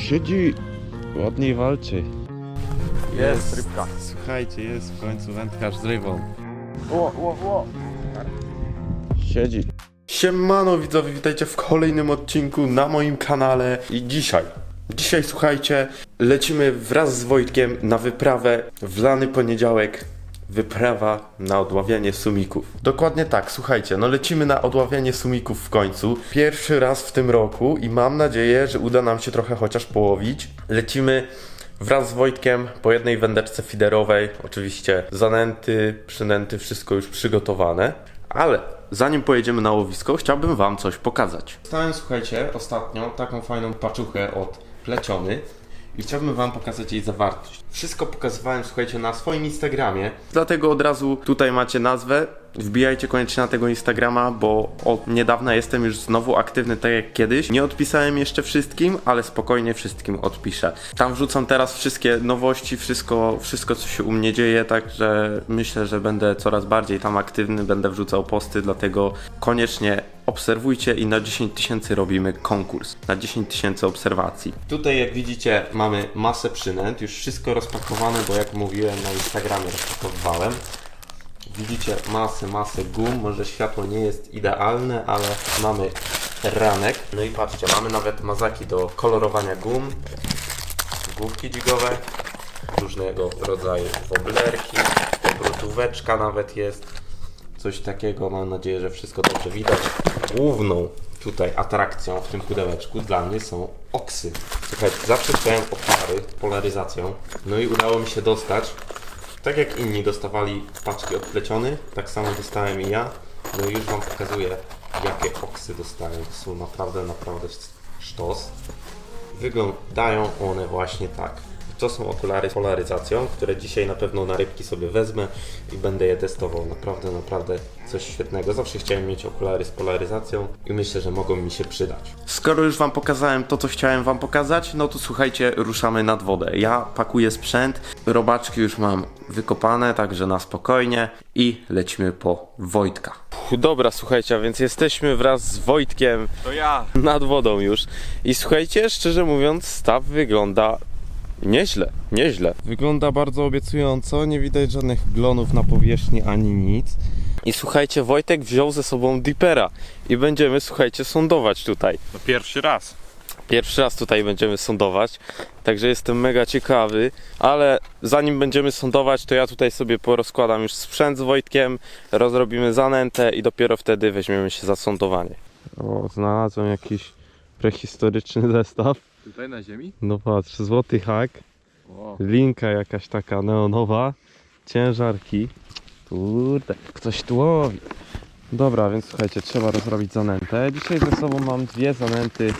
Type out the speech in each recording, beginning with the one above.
Siedzi. Ładniej walczy. Jest rybka. Słuchajcie, jest w końcu wędkarz z rybą. O, o, o. Siedzi. Siemano widzowie, witajcie w kolejnym odcinku na moim kanale i dzisiaj, dzisiaj słuchajcie, lecimy wraz z Wojtkiem na wyprawę w lany poniedziałek, wyprawa na odławianie sumików. Dokładnie tak, słuchajcie, no lecimy na odławianie sumików w końcu, pierwszy raz w tym roku i mam nadzieję, że uda nam się trochę chociaż połowić. Lecimy Wraz z Wojtkiem po jednej wędeczce fiderowej, oczywiście zanęty, przynęty, wszystko już przygotowane. Ale zanim pojedziemy na łowisko, chciałbym Wam coś pokazać. Stałem, słuchajcie, ostatnio taką fajną paczuchę od pleciony i chciałbym Wam pokazać jej zawartość. Wszystko pokazywałem, słuchajcie, na swoim Instagramie, dlatego od razu tutaj macie nazwę. Wbijajcie koniecznie na tego Instagrama, bo od niedawna jestem już znowu aktywny tak jak kiedyś. Nie odpisałem jeszcze wszystkim, ale spokojnie wszystkim odpiszę. Tam wrzucam teraz wszystkie nowości, wszystko, wszystko co się u mnie dzieje, także myślę, że będę coraz bardziej tam aktywny, będę wrzucał posty, dlatego koniecznie obserwujcie i na 10 tysięcy robimy konkurs. Na 10 tysięcy obserwacji. Tutaj jak widzicie mamy masę przynęt, już wszystko rozpakowane, bo jak mówiłem na Instagramie rozpakowywałem. Widzicie masę, masę gum, może światło nie jest idealne, ale mamy ranek. No i patrzcie, mamy nawet mazaki do kolorowania gum, główki dźwigowe, różnego rodzaju woblerki, obrotóweczka nawet jest. Coś takiego, mam nadzieję, że wszystko dobrze widać. Główną tutaj atrakcją w tym pudełeczku dla mnie są oksy. Słuchajcie, zawsze chciałem okulary z polaryzacją, no i udało mi się dostać tak jak inni dostawali paczki odpleciony, tak samo dostałem i ja. No i już Wam pokazuję, jakie oksy dostałem. To są naprawdę, naprawdę sztos. Wyglądają one właśnie tak. To są okulary z polaryzacją, które dzisiaj na pewno na rybki sobie wezmę i będę je testował. Naprawdę, naprawdę coś świetnego. Zawsze chciałem mieć okulary z polaryzacją i myślę, że mogą mi się przydać. Skoro już Wam pokazałem to, co chciałem Wam pokazać, no to słuchajcie, ruszamy nad wodę. Ja pakuję sprzęt, robaczki już mam wykopane, także na spokojnie i lecimy po Wojtka. Dobra, słuchajcie, a więc jesteśmy wraz z Wojtkiem To ja. nad wodą już. I słuchajcie, szczerze mówiąc, staw wygląda nieźle, nieźle. Wygląda bardzo obiecująco, nie widać żadnych glonów na powierzchni ani nic. I słuchajcie, Wojtek wziął ze sobą Dipera i będziemy, słuchajcie, sądować tutaj. No pierwszy raz. Pierwszy raz tutaj będziemy sądować, także jestem mega ciekawy, ale zanim będziemy sądować, to ja tutaj sobie porozkładam już sprzęt z Wojtkiem, rozrobimy zanętę i dopiero wtedy weźmiemy się za sądowanie. O, znalazłem jakiś prehistoryczny zestaw. Tutaj na ziemi? No patrz, złoty hak, O, linka jakaś taka neonowa, ciężarki. Kurde, ktoś tu łowi. Dobra, więc słuchajcie, trzeba rozrobić zanętę. Dzisiaj ze sobą mam dwie zanęty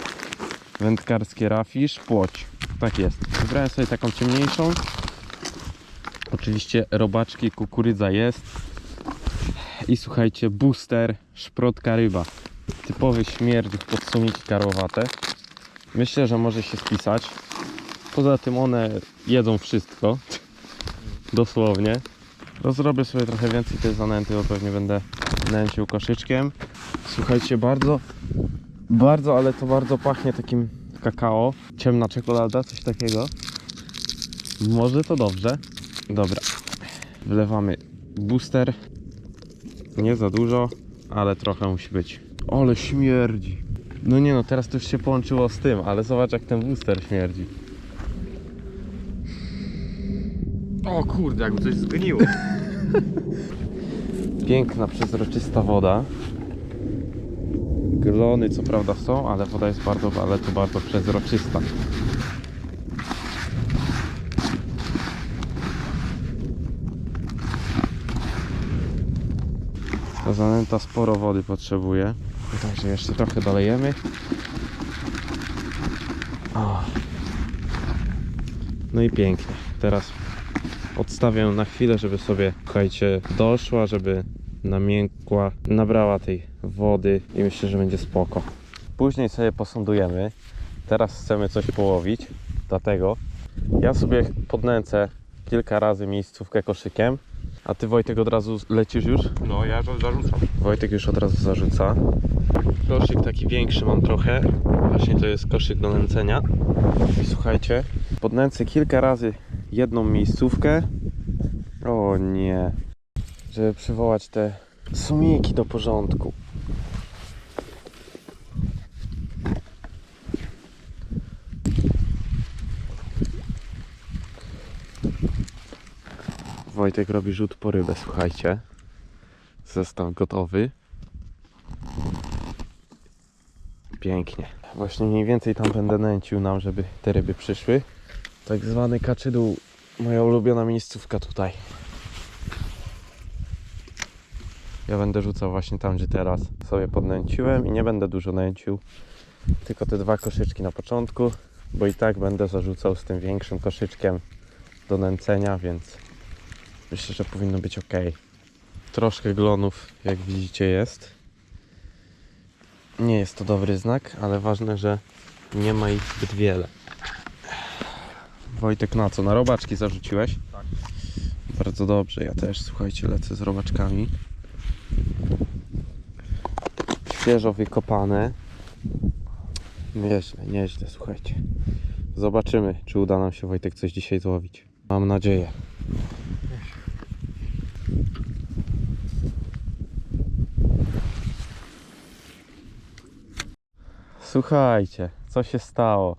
wędkarskie Rafisz, płoć. Tak jest. Wybrałem sobie taką ciemniejszą. Oczywiście robaczki, kukurydza jest. I słuchajcie, booster, szprotka ryba. Typowy śmierdź pod sumiki karłowate. Myślę, że może się spisać. Poza tym one jedzą wszystko. Dosłownie. Rozrobię sobie trochę więcej tej zanęty, bo pewnie będę nęcił koszyczkiem. Słuchajcie, bardzo, bardzo, ale to bardzo pachnie takim kakao. Ciemna czekolada, coś takiego. Może to dobrze. Dobra. Wlewamy booster. Nie za dużo, ale trochę musi być. Ale śmierdzi. No nie no, teraz to już się połączyło z tym, ale zobacz jak ten booster śmierdzi. o kurde, jakby coś zgniło. Piękna, przezroczysta woda. Glony co prawda są, ale woda jest bardzo, ale to bardzo przezroczysta. Ta zanęta sporo wody potrzebuje. Także jeszcze trochę dolejemy. O. No i pięknie. Teraz odstawię na chwilę, żeby sobie, słuchajcie, doszła, żeby namiękła, nabrała tej wody i myślę, że będzie spoko. Później sobie posądujemy. Teraz chcemy coś połowić, dlatego ja sobie podnęcę kilka razy miejscówkę koszykiem A ty Wojtek od razu lecisz już? No, ja zarzucam. Wojtek już od razu zarzuca. Koszyk taki większy mam trochę. Właśnie to jest koszyk do nęcenia. I słuchajcie, podnęcę kilka razy jedną miejscówkę. O nie. Żeby przywołać te sumiki do porządku. Wojtek robi rzut po rybę, słuchajcie. Zestaw gotowy. Pięknie. Właśnie mniej więcej tam będę nęcił nam, żeby te ryby przyszły. Tak zwany kaczydół. Moja ulubiona miejscówka tutaj. Ja będę rzucał właśnie tam, gdzie teraz sobie podnęciłem i nie będę dużo nęcił. Tylko te dwa koszyczki na początku, bo i tak będę zarzucał z tym większym koszyczkiem do nęcenia, więc myślę, że powinno być ok. Troszkę glonów, jak widzicie, jest. Nie jest to dobry znak, ale ważne, że nie ma ich zbyt wiele. Wojtek, na co? Na robaczki zarzuciłeś? Tak. Bardzo dobrze, ja też, słuchajcie, lecę z robaczkami. Świeżo wykopane. Nieźle, nieźle, słuchajcie. Zobaczymy, czy uda nam się Wojtek coś dzisiaj złowić. Mam nadzieję. Słuchajcie, co się stało?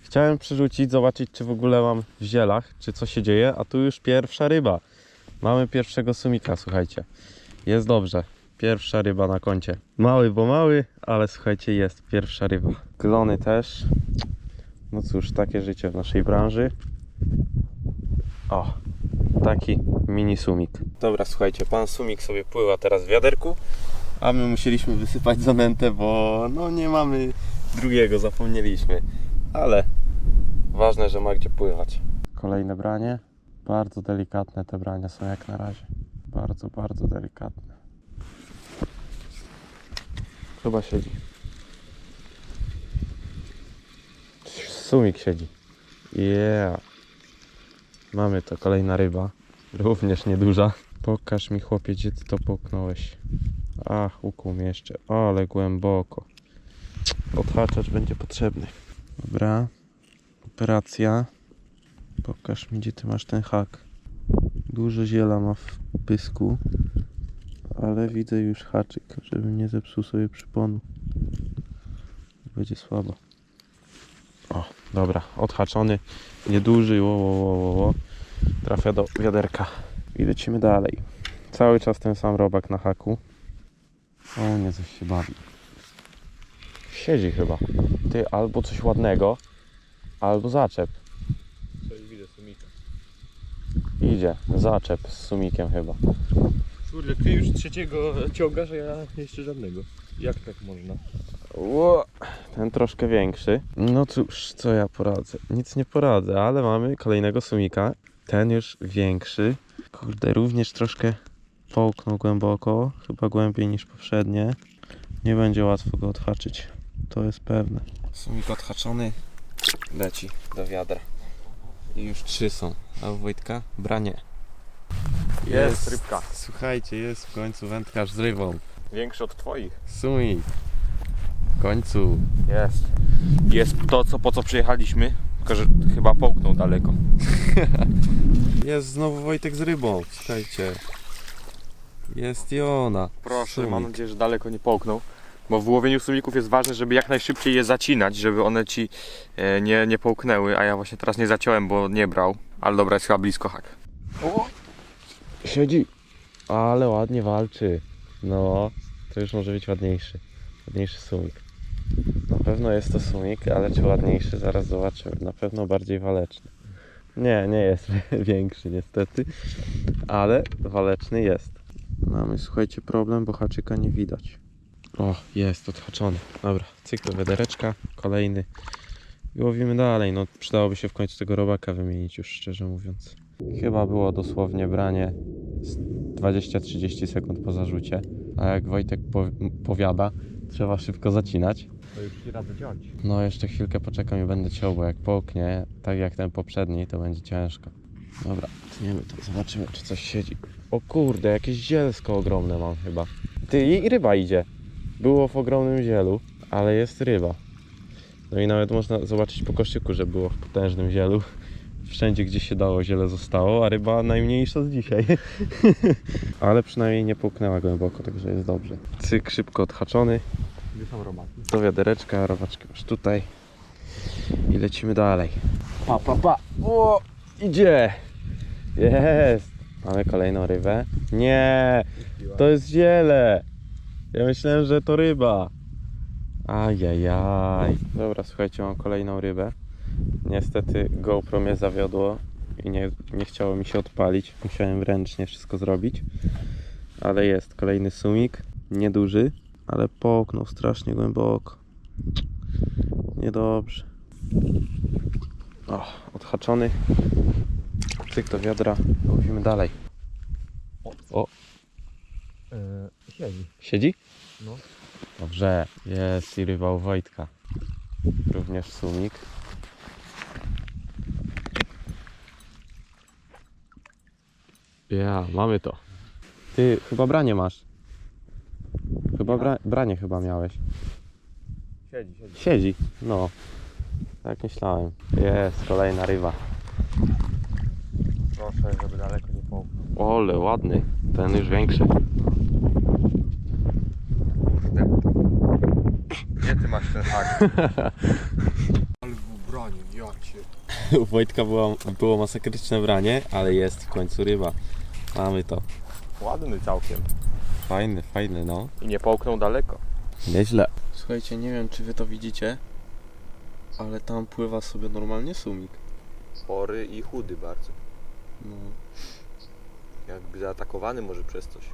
Chciałem przerzucić, zobaczyć czy w ogóle mam w zielach, czy co się dzieje, a tu już pierwsza ryba. Mamy pierwszego sumika, słuchajcie. Jest dobrze. Pierwsza ryba na koncie. Mały, bo mały, ale słuchajcie, jest pierwsza ryba. Glony też. No cóż, takie życie w naszej branży. O, taki mini sumik. Dobra, słuchajcie, pan sumik sobie pływa teraz w wiaderku, a my musieliśmy wysypać zanętę, bo no nie mamy drugiego, zapomnieliśmy. Ale ważne, że ma gdzie pływać. Kolejne branie. Bardzo delikatne te brania są jak na razie. Bardzo, bardzo delikatne. Chyba siedzi. Sumik siedzi. Yeah. Mamy to, kolejna ryba. Również nieduża. Pokaż mi chłopie, gdzie ty to połknąłeś. Ach, ukuł mnie jeszcze, ale głęboko. Odhaczacz będzie potrzebny. Dobra. Operacja. Pokaż mi, gdzie ty masz ten hak. Dużo ziela ma w pysku. Ale widzę już haczyk, żebym nie zepsuł sobie przyponu. Będzie słabo. O, dobra, odhaczony, nieduży, wo, wo, wo, wo. Trafia do wiaderka. I lecimy dalej. Cały czas ten sam robak na haku. O, nie, coś się bawi. Siedzi chyba. Ty, albo coś ładnego, albo zaczep. Coś widzę, sumika. Idzie, zaczep z sumikiem chyba. Kurde, ty już trzeciego ciągasz, a ja jeszcze żadnego. Jak tak można? Ło, ten troszkę większy. No cóż, co ja poradzę? Nic nie poradzę, ale mamy kolejnego sumika. Ten już większy. Kurde, również troszkę połknął głęboko. Chyba głębiej niż poprzednie. Nie będzie łatwo go odhaczyć. To jest pewne. Sumik odhaczony. Leci do wiadra. I już trzy są. A u Wojtka? Branie. Jest rybka. Słuchajcie, jest w końcu wędkarz z rybą. Większy od twoich. Sumik. W końcu. Jest. Jest to, co, po co przyjechaliśmy. Tylko, że chyba połknął daleko. Jest znowu Wojtek z rybą, słuchajcie. Jest i ona. Proszę, Sumik. mam nadzieję, że daleko nie połknął. Bo w łowieniu sumików jest ważne, żeby jak najszybciej je zacinać, żeby one ci e, nie, nie połknęły, a ja właśnie teraz nie zaciąłem, bo nie brał. Ale dobra, jest chyba blisko hak. Siedzi. Ale ładnie walczy. No, to już może być ładniejszy. Ładniejszy sumik. Na pewno jest to sumik, ale czy ładniejszy? Zaraz zobaczymy. Na pewno bardziej waleczny. Nie, nie jest większy niestety, ale waleczny jest. Mamy, słuchajcie, problem, bo haczyka nie widać. O, jest odhaczony. Dobra, cykl wiadereczka, kolejny. I łowimy dalej. No, przydałoby się w końcu tego robaka wymienić, już szczerze mówiąc. Chyba było dosłownie branie z 20-30 sekund po zarzucie. A jak Wojtek po, powiada, trzeba szybko zacinać. To już się radzę ciąć. No jeszcze chwilkę poczekam i będę ciął, bo jak połknie, tak jak ten poprzedni, to będzie ciężko. Dobra, tniemy to, zobaczymy czy coś siedzi. O kurde, jakieś zielsko ogromne mam chyba. Ty, i ryba idzie. Było w ogromnym zielu, ale jest ryba. No i nawet można zobaczyć po koszyku, że było w potężnym zielu. Wszędzie gdzie się dało ziele zostało, a ryba najmniejsza z dzisiaj. ale przynajmniej nie połknęła głęboko, także jest dobrze. Cyk, szybko odhaczony. Gdzie są robaki? Do wiadereczka, robaczki masz tutaj. I lecimy dalej. Pa, pa, pa. O, idzie. Jest. Mamy kolejną rybę. Nie, to jest ziele. Ja myślałem, że to ryba. Ajajaj. Dobra, słuchajcie, mam kolejną rybę. Niestety GoPro mnie zawiodło i nie, nie chciało mi się odpalić. Musiałem ręcznie wszystko zrobić. Ale jest kolejny sumik. Nieduży, ale połknął strasznie głęboko. Niedobrze. O, odhaczony. Cyk do wiadra. Łowimy dalej. O, Yy, siedzi. siedzi? No. Dobrze, jest i ryba u Wojtka. Również sumik. Ja, mamy to. Ty, chyba branie masz. Chyba bra branie chyba miałeś. Siedzi, siedzi. Siedzi, no. Tak myślałem. Jest, kolejna ryba. Proszę, żeby daleko nie połknął. Ole, ładny. Ten już większy. Kurde. Gdzie ty masz ten hak? Ale w ubraniu, ja cię. U Wojtka było, było masakryczne branie, ale jest w końcu ryba. Mamy to. Ładny całkiem. Fajny, fajny, no. I nie połknął daleko. Nieźle. Słuchajcie, nie wiem czy wy to widzicie, ale tam pływa sobie normalnie sumik. Spory i chudy bardzo. No, Jakby zaatakowany może przez coś.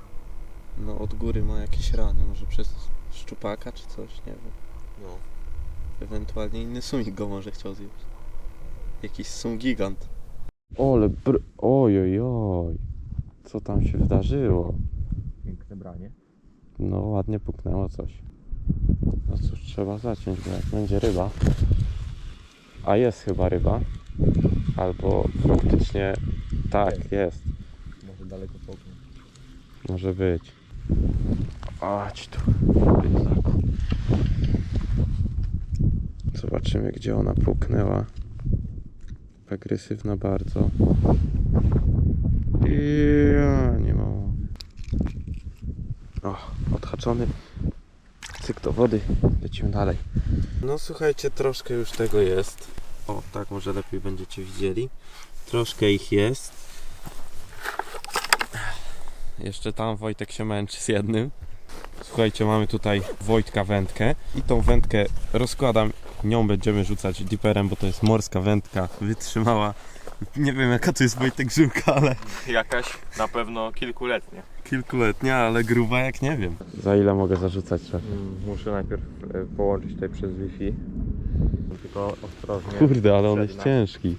no od góry ma jakieś rany, może przez szczupaka czy coś, nie wiem. No. Ewentualnie inny sumik go może chciał zjeść. Jakiś sum gigant. Ole, br... Oj, oj, oj. Co tam się wydarzyło? Piękne branie. No, ładnie puknęło coś. No cóż, trzeba zaciąć, bo jak będzie ryba. A jest chyba ryba. Albo faktycznie tak, jest. Może daleko połknął. Może być. Chodź tu. Zobaczymy, gdzie ona puknęła. Agresywna bardzo. Ja nie ma. O, odhaczony. Cyk do wody. Lecimy dalej. No słuchajcie, troszkę już tego jest. O, tak może lepiej będziecie widzieli. Troszkę ich jest. Jeszcze tam Wojtek się męczy z jednym. Słuchajcie, mamy tutaj Wojtka wędkę i tą wędkę rozkładam. Nią będziemy rzucać diperem, bo to jest morska wędka. Wytrzymała. Nie wiem jaka to jest Wojtek żyłka, ale Jakaś na pewno kilkuletnia. kilkuletnia, ale gruba jak nie wiem. Za ile mogę zarzucać szef? Muszę najpierw e, połączyć tutaj przez Wi-Fi. Tylko ostrożnie. Kurde, ale on jest Przedna. ciężki.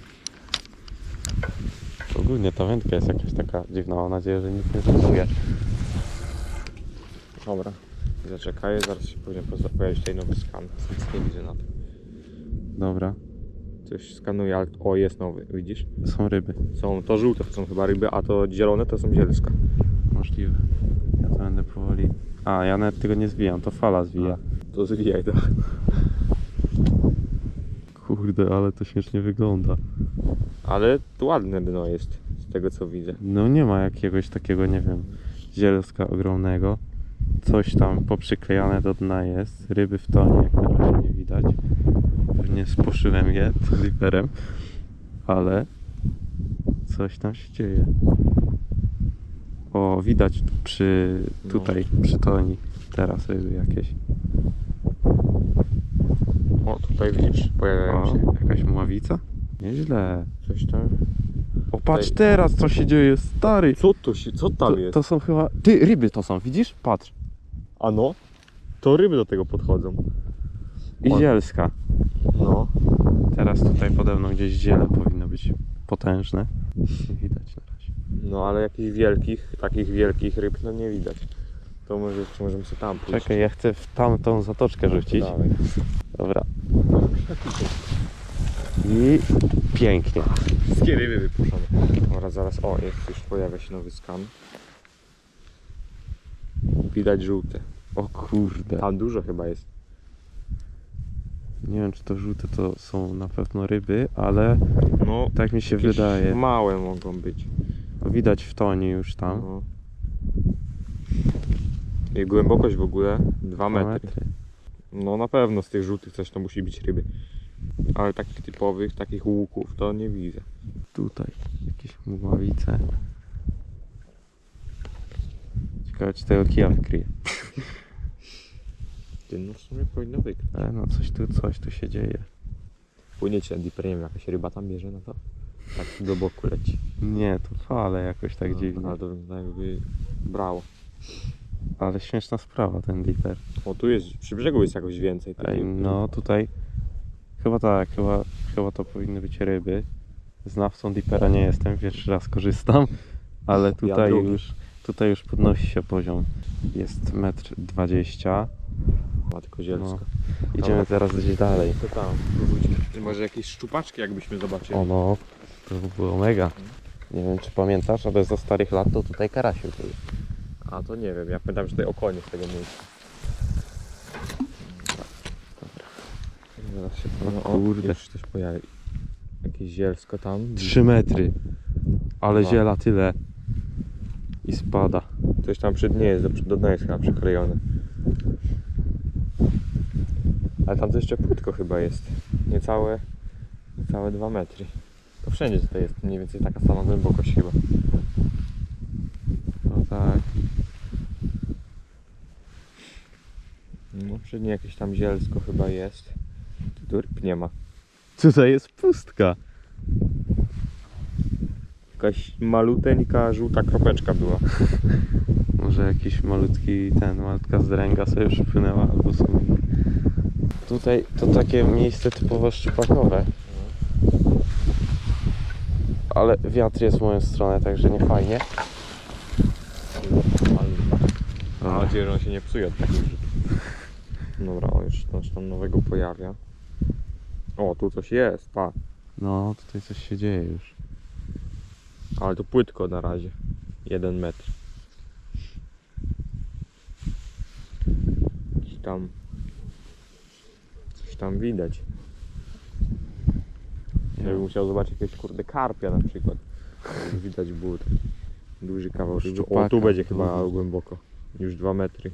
Ogólnie ta wędka jest jakaś taka dziwna. Mam nadzieję, że nic nie zepsuje. Dobra. Zaczekaj, zaraz się później poza- pojawi tutaj nowy skan. Nic nie widzę na tym. Dobra, Coś skanuje, ale... O, jest nowy, widzisz? są ryby. Są, to żółte to są chyba ryby, a to zielone to są zielska. Możliwe. Ja to będę powoli. A, ja nawet tego nie zwijam, to fala zwija. To zwijaj to. Kurde, ale to śmiesznie wygląda. Ale to ładne dno jest, z tego co widzę. No nie ma jakiegoś takiego, nie wiem, zielska ogromnego. Coś tam poprzyklejane do dna jest. Ryby w tonie, jak na razie nie widać. Pewnie sposzyłem je liperem, ale coś tam się dzieje. O, widać tu przy, tutaj, przy toni teraz ryby jakieś. O, tutaj widzisz, pojawiają O, się. jakaś mławica? Nieźle. Coś tam. O, patrz Tutaj- teraz, co się dzieje, stary. Co to się, co tam To, jest? to są chyba... Ty, ryby to są, widzisz? Patrz. A no? To ryby do tego podchodzą. I zielska. No. Teraz tutaj pode mną gdzieś ziele powinno być potężne. Nie widać na razie. No ale jakichś wielkich, takich wielkich ryb no nie widać. To może jeszcze możemy sobie tam pójść. Czekaj, ja chcę w tamtą zatoczkę rzucić. Dawaj. Dobra. I pięknie. Wszystkie ryby wypuszczone. Oraz zaraz, o, jest już pojawia się nowy skan. Widać żółte. O kurde. Tam dużo chyba jest. Nie wiem czy to żółte to są na pewno ryby, ale No, tak mi się jakieś wydaje. małe mogą być. O, Widać w tonie już tam. No. I głębokość w ogóle 2 Dwa metry. No na pewno z tych żółtych coś to musi być ryby. Ale takich typowych, takich łuków to nie widzę. Tutaj jakieś mgławice. Ciekawe czy tego kija wykryje. Ty, no w sumie powinno wygrać. No coś tu, coś tu się dzieje. Płynie ci Andy jakaś ryba tam bierze na to? Tak do boku leci. Nie, to fale jakoś tak no, dziwnie. Ale to jakby brało. Ale śmieszna sprawa ten Dipper. O tu jest, przy brzegu jest jakoś więcej. Ej, no tutaj chyba tak, chyba, chyba to powinny być ryby. Znawcą Dippera nie jestem, pierwszy raz korzystam, ale tutaj ja już tutaj już podnosi się poziom. Jest metr 20 Matko zielska. No. Idziemy teraz gdzieś dalej. Co tam? Ty może jakieś szczupaczki jakbyśmy zobaczyli. O no, to by było mega. Nie wiem czy pamiętasz, ale za starych lat to tutaj karasiu był. A to nie wiem, ja pamiętam, że tutaj okonie z tego miejsca. Zaraz się no, o, kurde. Już coś pojawi. Jakieś zielsko tam. 3 metry. Ale no. ziela tyle. I spada. Coś tam przy dnie jest, do, do dna jest chyba przyklejone. Ale tam to jeszcze płytko chyba jest. Niecałe, niecałe 2 metry. To wszędzie tutaj jest mniej więcej taka sama głębokość chyba. No tak. No przy dnie jakieś tam zielsko chyba jest. Tu ryb nie ma. Tutaj jest pustka. Jakaś maluteńka, żółta kropeczka była. Może jakiś malutki ten, malutka zdręga sobie przypłynęła albo są inne. Tutaj to takie miejsce typowo szczupakowe. Ale wiatr jest w moją stronę, także nie fajnie. Mam nadzieję, że on się nie psuje od takich. Dobra, o, już coś tam nowego pojawia. O, tu coś jest, pa. No, tutaj coś się dzieje już. Ale to płytko na razie. Jeden metr. Coś tam. Tam widać. Ja bym musiał zobaczyć jakiegoś kurde karpia na przykład. Widać było taki duży kawał ryby. O, Szczupaka. tu będzie chyba głęboko. Już dwa metry.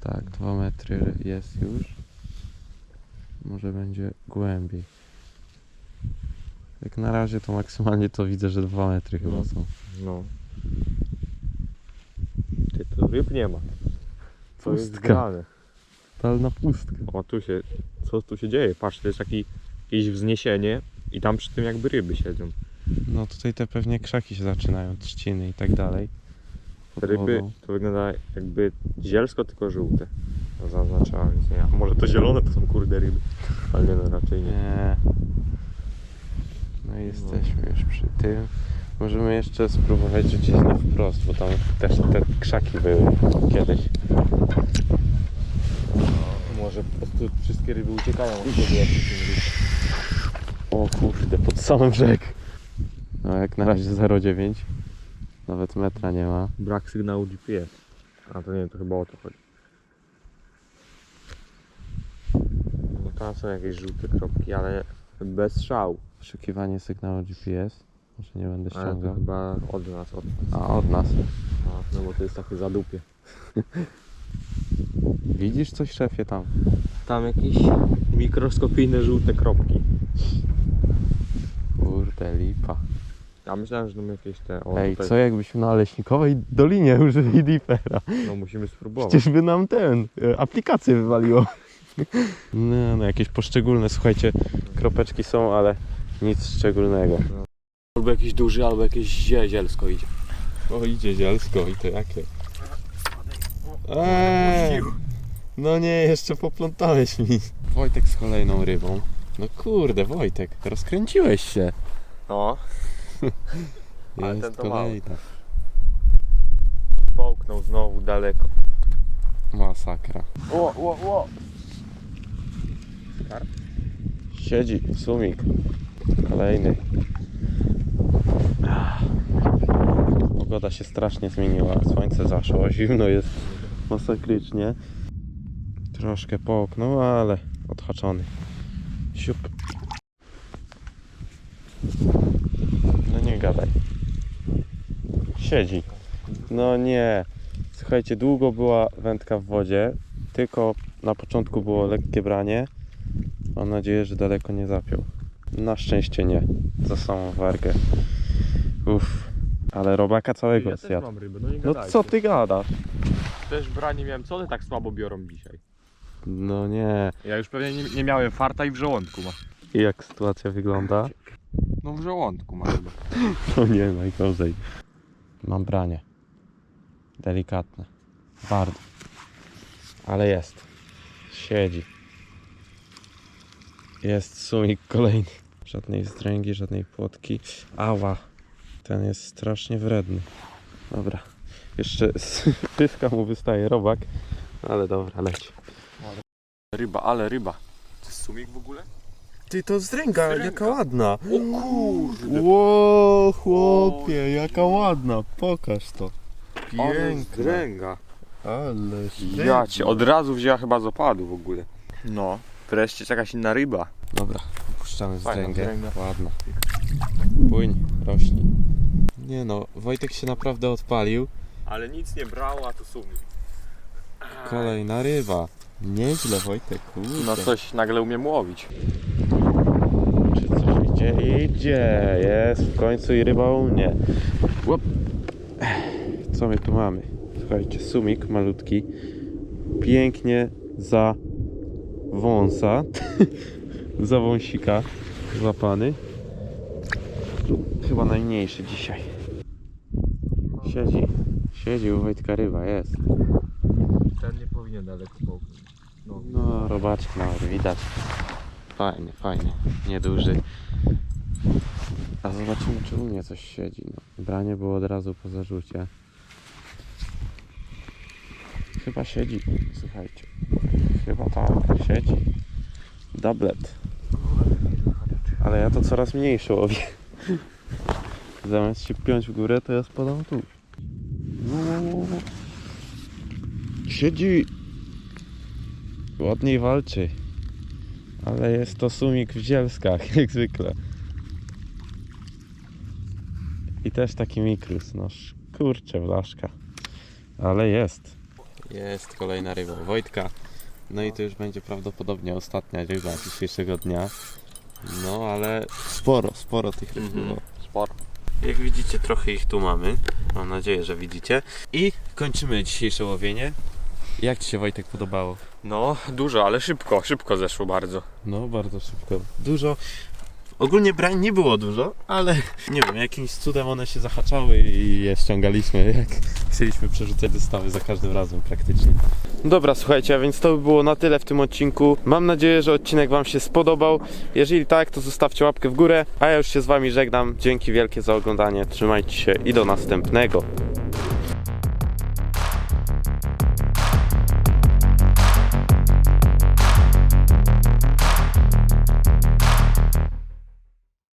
Tak, dwa metry jest już. Może będzie głębiej. Jak na razie to maksymalnie to widzę, że dwa metry chyba No. są. No. Ty, to ryb nie ma. Jest Pustka. grane? Totalna pustka. O, tu się, co tu się dzieje? Patrz, to jest taki, jakieś wzniesienie i tam przy tym jakby ryby siedzą. No tutaj te pewnie krzaki się zaczynają, trzciny i tak dalej. Te Pod ryby wodą. to wygląda jakby zielsko, tylko żółte. Zaznaczałem, nie. A może to zielone to są kurde ryby. Ale nie, no raczej nie. Nie. No i jesteśmy już przy tym. Możemy jeszcze spróbować rzucić na wprost, bo tam też te krzaki były kiedyś. Może po prostu wszystkie ryby uciekają od siebie jak O kurde, pod samym brzeg. No jak na razie 0,9. Nawet metra nie ma. Brak sygnału GPS. A to nie, to chyba o to chodzi. No tam są jakieś żółte kropki, ale bez szału. Poszukiwanie sygnału GPS. Może nie będę Ale to ściągał. chyba od nas, od nas. A od nas. A, no bo to jest takie zadupie. Widzisz coś szefie tam? Tam jakieś mikroskopijne żółte kropki. Kurde lipa. Ja myślałem, że to jakieś te. O, Ej, tutaj, co jakbyśmy na Leśnikowej Dolinie użyli Deepera? No musimy spróbować. Przecież by nam ten, e, aplikację wywaliło. No, no jakieś poszczególne, słuchajcie, kropeczki są, ale nic szczególnego. Albo jakiś duży, albo jakieś zie- zielsko idzie. O, idzie zielsko i to jakie? Eee, no nie, jeszcze poplątałeś mi. Wojtek z kolejną rybą. No kurde, Wojtek, rozkręciłeś się. No, Ale Jest ten to mały. kolejna. połknął znowu daleko. Masakra. O, o, o! Siedzi, sumik. Kolejny. Pogoda się strasznie zmieniła. Słońce zaszło, zimno jest masakrycznie. Troszkę połknął, ale odhaczony. Siup. No nie gadaj. Siedzi. No nie. Słuchajcie, długo była wędka w wodzie, tylko na początku było lekkie branie. Mam nadzieję, że daleko nie zapiął. Na szczęście nie. Za samą wargę. Uff. Ale robaka całego zjadł. mam ryby, no No co ty gadasz? Też branie miałem, co one tak słabo biorą dzisiaj? No nie. Ja już pewnie nie, nie miałem farta i w żołądku ma. I jak sytuacja wygląda? No w żołądku ma ryby. No nie, najgorzej. Mam branie. Delikatne. Bardzo. Ale jest. Siedzi. Jest sumik kolejny. Żadnej zdręgi, żadnej płotki. Ała. Ten jest strasznie wredny. Dobra. Jeszcze z pyska mu wystaje robak. Ale dobra, leci. Ryba, ale ryba. To jest sumik w ogóle? Ty to zdręga, Zdręga. jaka ładna. O kurde! Ło, chłopie, jaka ładna. Pokaż to. Ale Piękna. zdręga. Ale Ja cię, od razu wzięła chyba z opadu w ogóle. No, wreszcie jakaś inna ryba. Dobra, puszczamy Fajna zdręgę. zdręga. Ładna. Płyń, rośnij. Nie no, Wojtek się naprawdę odpalił. Ale nic nie brało, a to sumik. Kolejna ryba. Nieźle Wojtek, kurde. No coś nagle umiem łowić. Czy coś idzie? Idzie, jest w końcu i ryba u mnie. Łop. Co my tu mamy? Słuchajcie, sumik malutki. Pięknie za wąsa. za wąsika złapany. Chyba najmniejszy dzisiaj. Siedzi. Siedzi u Wojtka ryba, jest. Ten nie powinien daleko połknąć. No. No, robaczek mały, widać. Fajny, fajny, nieduży. A zobaczymy, czy u mnie coś siedzi. No, branie było od razu po zarzucie. Chyba siedzi, słuchajcie. Chyba tak, siedzi. Doublet. Ale ja to coraz mniejsze łowię. Zamiast się piąć w górę, to ja spadam tu. No. Siedzi. Ładniej walczy. Ale jest to sumik w zielskach, jak zwykle. I też taki mikrus, no kurczę blaszka. Ale jest. Jest kolejna ryba Wojtka. No i to już będzie prawdopodobnie ostatnia ryba dzisiejszego dnia. No ale sporo, sporo tych ryb Mhm. było. Sporo. Jak widzicie, trochę ich tu mamy. Mam nadzieję, że widzicie. I kończymy dzisiejsze łowienie. Jak Ci się Wojtek podobało? No, dużo, ale szybko, szybko zeszło bardzo. No, bardzo szybko. Dużo. Ogólnie brań nie było dużo, ale nie wiem, jakimś cudem one się zahaczały i je ściągaliśmy, jak chcieliśmy przerzucać zestawy za każdym razem praktycznie. Dobra, słuchajcie, a więc to by było na tyle w tym odcinku. Mam nadzieję, że odcinek Wam się spodobał. Jeżeli tak, to zostawcie łapkę w górę, a ja już się z Wami żegnam. Dzięki wielkie za oglądanie, trzymajcie się i do następnego.